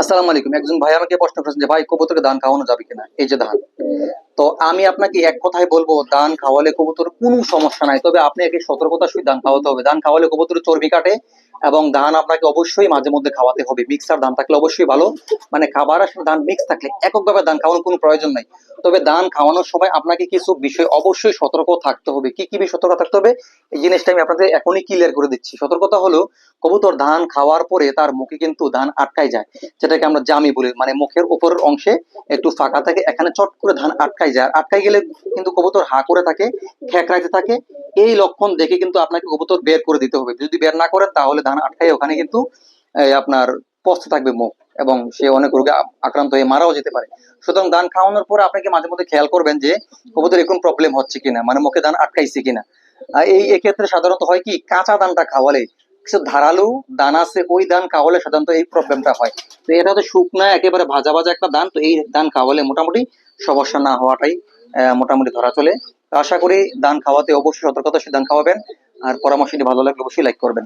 আসসালামু আলাইকুম। একজন ভাই আমাকে প্রশ্ন করেছেন যে, ভাই কবুতরকে ধান খাওয়ানো যাবে কিনা? এই যে ধান। তো আমি আপনাকে এক কথাই বলব ধান খাওয়ালে কবুতর কোনো সমস্যা নাই। তবে আপনি একে সতর্কতার সহিত ধান খাওয়াতে হবে। ধান খাওয়ালে কবুতর চর্বি কাটে এবং ধান আপনাকে অবশ্যই মাঝে মধ্যে খাওয়াতে হবে। মিক্সার ধান থাকলে অবশ্যই ভালো। মানে খাবার আর ধান মিক্স থাকলে এককভাবে ধান খাওয়ানোর কোনো প্রয়োজন নাই। তবে ধান খাওয়ানোর সময় আপনাকে কিছু বিষয় অবশ্যই সতর্ক থাকতে হবে। কি কি বিষয় সতর্ক থাকতে হবে? এই জিনিসটা আমি আপনাদের এখনই ক্লিয়ার করে দিচ্ছি। সতর্কতা হলো কবুতর ধান খাওয়ার পরে তার মুখে কিন্তু ধান আটকায় যায়। যেটাকে আমরা জামি বলি। মানে মুখের উপরের অংশে একটু ফাঁকা থাকে, এখানে চট করে ধান আটকাই যায়। আটকাই গেলে কিন্তু কবুতর হা করে থাকে খেকড়াইতে থাকে। এই লক্ষণ দেখে কিন্তু আপনাকে কবুতর বের করে দিতে হবে। যদি বের না করেন, তাহলে ধান আটকাই ওখানে কিন্তু আপনার পচতে থাকবে মুখ এবং সে অনেক রোগে আক্রান্ত হয়ে মারাও যেতে পারে। সুতরাং ধান খাওয়ানোর পরে আপনাকে মাঝে মধ্যে খেয়াল করবেন যে, কবুতর এরকম প্রবলেম হচ্ছে কিনা? মানে মুখে ধান আটকাইছে কিনা? এই এক্ষেত্রে সাধারণত হয় কি? কাঁচা ধানটা খাওয়ালে কিছু ধারালো দান আছে ওই দান খাওয়ালে সাধারণত এই প্রবলেমটা হয়। তো এটা তো শুকনা, একেবারে ভাজা ভাজা একটা দান তো এই ধান খাওয়ালে মোটামুটি সমস্যা না হওয়াটাই মোটামুটি ধরা চলে। আশা করি দান খাওয়াতে অবশ্যই সতর্কতা, সে দান খাওয়াবেন। আর পরামর্শটি ভালো লাগলে অবশ্যই লাইক করবেন।